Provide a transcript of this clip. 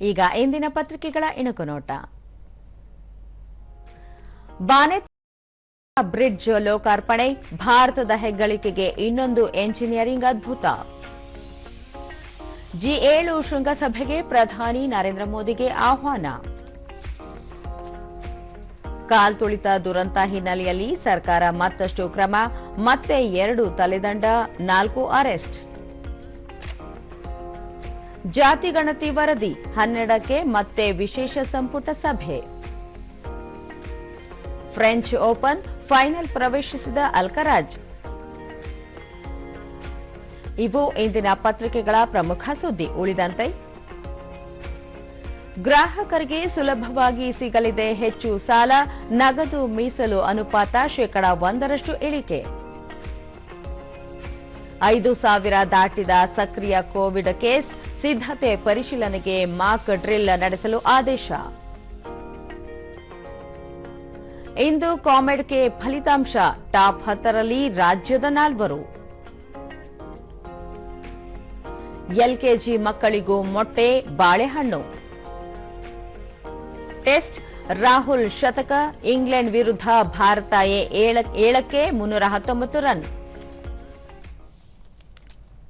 ಈಗ ಇಂದಿನ ಪತ್ರಿಕೆಗಳ ಇಣುಕು ನೋಟ. ಬ್ರಿಡ್ಜ್ ಲೋಕಾರ್ಪಣೆ, ಭಾರತದ ಹೆಗ್ಗಳಿಕೆಗೆ ಇನ್ನೊಂದು ಎಂಜಿನಿಯರಿಂಗ್ ಅದ್ಭುತ. ಜಿ ಏಳು ಶೃಂಗಸಭೆಗೆ ಪ್ರಧಾನಿ ನರೇಂದ್ರ ಮೋದಿಗೆ ಆಹ್ವಾನ. ಕಾಲ್ತುಳಿತ ದುರಂತ ಹಿನ್ನೆಲೆಯಲ್ಲಿ ಸರ್ಕಾರ ಮತ್ತಷ್ಟು ಕ್ರಮ, ಮತ್ತೆ ಎರಡು ತಲೆದಂಡ, ನಾಲ್ಕು ಅರೆಸ್ಟ್. ಜಾತಿ ಗಣತಿ ವರದಿ ಹನ್ನೆರಡಕ್ಕೆ ಮತ್ತೆ ವಿಶೇಷ ಸಂಪುಟ ಸಭೆ. ಫ್ರೆಂಚ್ ಓಪನ್ ಫೈನಲ್ ಪ್ರವೇಶಿಸಿದ ಅಲ್ಕರಾಜ್. ಇವು ಇಂದಿನ ಪತ್ರಿಕೆಗಳ ಪ್ರಮುಖ ಸುದ್ದಿ ಉಳಿದಂತೆ. ಗ್ರಾಹಕರಿಗೆ ಸುಲಭವಾಗಿ ಸಿಗಲಿದೆ ಹೆಚ್ಚು ಸಾಲ, ನಗದು ಮೀಸಲು ಅನುಪಾತ ಶೇಕಡಾ ಒಂದರಷ್ಟು ಇಳಿಕೆ. ಐದು ಸಾವಿರ ದಾಟಿದ ಸಕ್ರಿಯ ಕೋವಿಡ್ ಕೇಸ್ ಸಿದ್ಧತೆ ಪರಿಶೀಲನೆಗೆ ಮಾಕ್ ಡ್ರಿಲ್ ನಡೆಸಲು ಆದೇಶ. ಇಂದು ಕಾಮೆಡ್ಗೆ ಫಲಿತಾಂಶ, ಟಾಪ್ ಹತ್ತರಲ್ಲಿ ರಾಜ್ಯದ ನಾಲ್ವರು. ಎಲ್ಕೆಜಿ ಮಕ್ಕಳಿಗೂ ಮೊಟ್ಟೆ, ಬಾಳೆಹಣ್ಣು. ಟೆಸ್ಟ್, ರಾಹುಲ್ ಶತಕ, ಇಂಗ್ಲೆಂಡ್ ವಿರುದ್ಧ ಭಾರತ ಏಳಕ್ಕೆ ಮುನ್ನೂರ ಹತ್ತೊಂಬತ್ತು ರನ್.